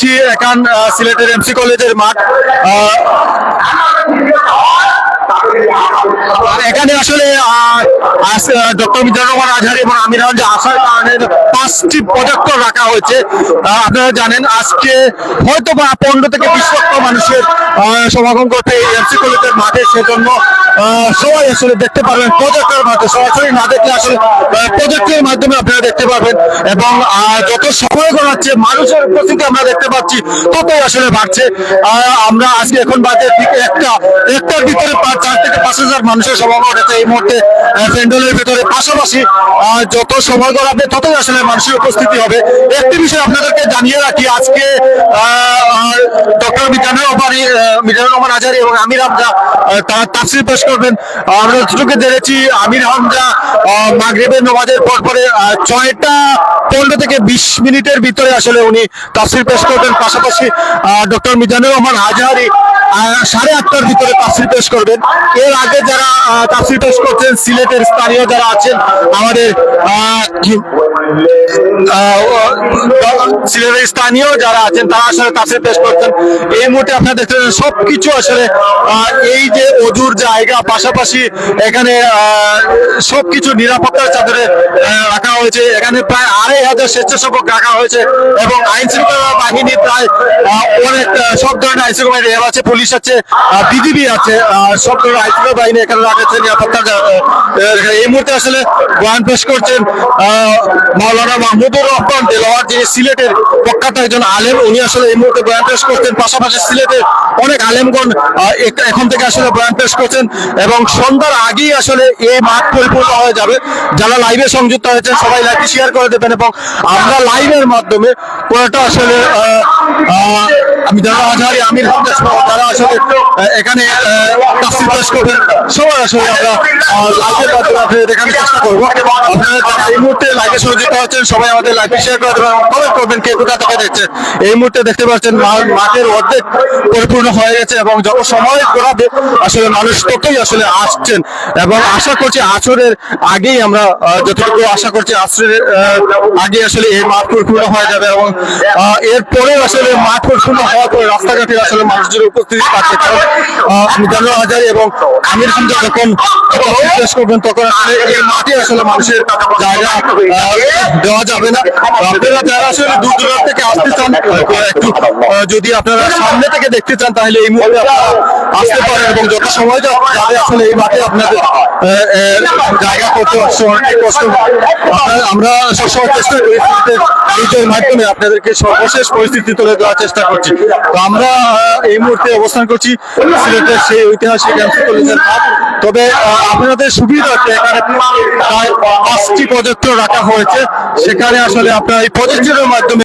রয়েছি এখান সিলেটের এমসি কলেজের মাঠ এখানে আসলে ডক্টর মিজানুর রহমান আজহারি এবং আমির যে আসার কারণে পাঁচটি প্রজেক্টর রাখা হয়েছে আপনারা জানেন, আজকে হয়তো বা পনেরো থেকে বিশ লক্ষ মানুষের সমাগম করতে এই এমসি কলেজের মাঠে সেজন্য সবাই আসলে দেখতে পারবেন প্রজেক্টের মাধ্যমে সরাসরি না দেখলে আসলে প্রজেক্টের মাধ্যমে আপনারা দেখতে পারবেন। এবং যত সময় গড়াচ্ছে মানুষের উপস্থিতি আমরা দেখতে পাচ্ছি ততই আসলে বাড়ছে। আমরা আজকে এখন বাজে ঠিক একটা একটার ভিতরে চার থেকে পাঁচ হাজার মানুষের সমাগম ঘটেছে এই মুহূর্তে প্যান্ডেলের ভিতরে। পাশাপাশি যত সময় গড়াবে ততই আসলে মানুষের উপস্থিতি হবে। একটি বিষয় আপনাদেরকে জানিয়ে রাখি আজকে ডক্টর রহমান আহ, মিজানুর রহমান আজারি এবং আমির হামজা তারা তাফসির পেশ করবেন। আমরা যতটুকু জেনেছি, আমির হামজা মাগরিবের নমাজের পর পরে ছয়টা পনেরো থেকে বিশ মিনিটের ভিতরে আসলে উনি তাফসির পেশ করবেন। পাশাপাশি ডক্টর মিজানুর রহমান হাজারি সাড়ে আটটার ভিতরে তাফসির পেশ করবেন। এর আগে যারা তাফসির পেশ করছেন, সিলেটের স্থানীয় যারা আছেন, আমাদের সিলেটের স্থানীয় যারা আছেন তারা আসলে তাফসির পেশ করছেন। এই মুহূর্তে আপনারা দেখতে সবকিছু আসলে এই যে অজুর জায়গা পাশাপাশি এখানে সবকিছু নিরাপত্তার চাদরে রাখা হয়েছে। এখানে প্রায় আড়াই হাজার স্বেচ্ছাসেবক রাখা হয়েছে এবং আইন শৃঙ্খলা বাহিনী প্রায় অনেক সব ধরনের আইন শৃঙ্খলা র্যাব আছে পুলিশ আছে বিজিবি আছে সব ধরনের আইন শৃঙ্খলা বাহিনী এখানে রাখেছে আহ, এই মুহূর্তে আসলে বয়ান পেশ করছেন মাওলানা মাহমুদুর রহমান দেলোয়ার যিনি সিলেটের প্রখ্যাত একজন আলেম, উনি আসলে এই মুহূর্তে বয়ান পেশ করছেন। পাশাপাশি সিলেটের অনেক আলেমগণ এখন থেকে আসলে বয়ান পেশ করছেন এবং সন্ধ্যার আগেই আসলে এই মাঠ পরিপূর্ণ হয়ে যাবে। যারা লাইভে সংযুক্ত হয়েছেন, সবাই লাইভে শেয়ার করে দেবেন এবং আমরা লাইভের মাধ্যমে পুরোটা আসলে আমি যারা আজহারি আমির যারা আসলে এখানে পেশ সবাই আসলে আমরা দেখানোর চেষ্টা করব। আপনারা এই মুহূর্তে লাইভে সংযুক্ত হচ্ছেন সবাই আমাদের লাইভে শেয়ার করে দেবেন কমেন্ট করবেন। কে কোথা থেকে দেখছেন এই মুহূর্তে দেখতে পাচ্ছেন মাঠের অর্ধেক পরিপূর্ণ হয়ে গেছে এবং যত সময় গড়াবে আসলে মানুষ ততই আসলে আসছেন। এবং আশা করছি আসরের আগেই আমরা যতটুকু আশা করছি আসরের আগে আসলে এই মাঠ পরিপূর্ণ হয়ে যাবে এবং আহ, এরপরে আসলে মাঠ পরিপূর্ণ হওয়ার পরে রাস্তাঘাটে আসলে মানুষদের উপস্থিতি পাচ্ছে কারণ জানো হাজারি এবং আমির হামজা যখন শেষ করবেন, তখন আসলে এই মাঠে আসলে মানুষের জায়গা দেওয়া যাবে না। আপনারা যারা আসলে দূর চান যদি আপনারা সামনে থেকে দেখতে চান তাহলে এই মুহূর্তে আসতে পারেন এবং যত সময় যাবে আসলে এই মাঠে আপনাদের জায়গা করতে অনেক কষ্ট আমরা সবসময় চেষ্টা করি নিজের মাধ্যমে আপনাদেরকে সর্বশেষ পরিস্থিতি তুলে দেওয়ার চেষ্টা করছি। তো আমরা এই মুহূর্তে অবস্থান করছি সিলেটের সেই ঐতিহাসিক এমসি কলেজের তবে আপনাদের সুবিধার্থে এখানে প্রায় পাঁচটি প্রজেক্টর রাখা হয়েছে। সেখানে আসলে আপনারা এই প্রজেক্টরের মাধ্যমে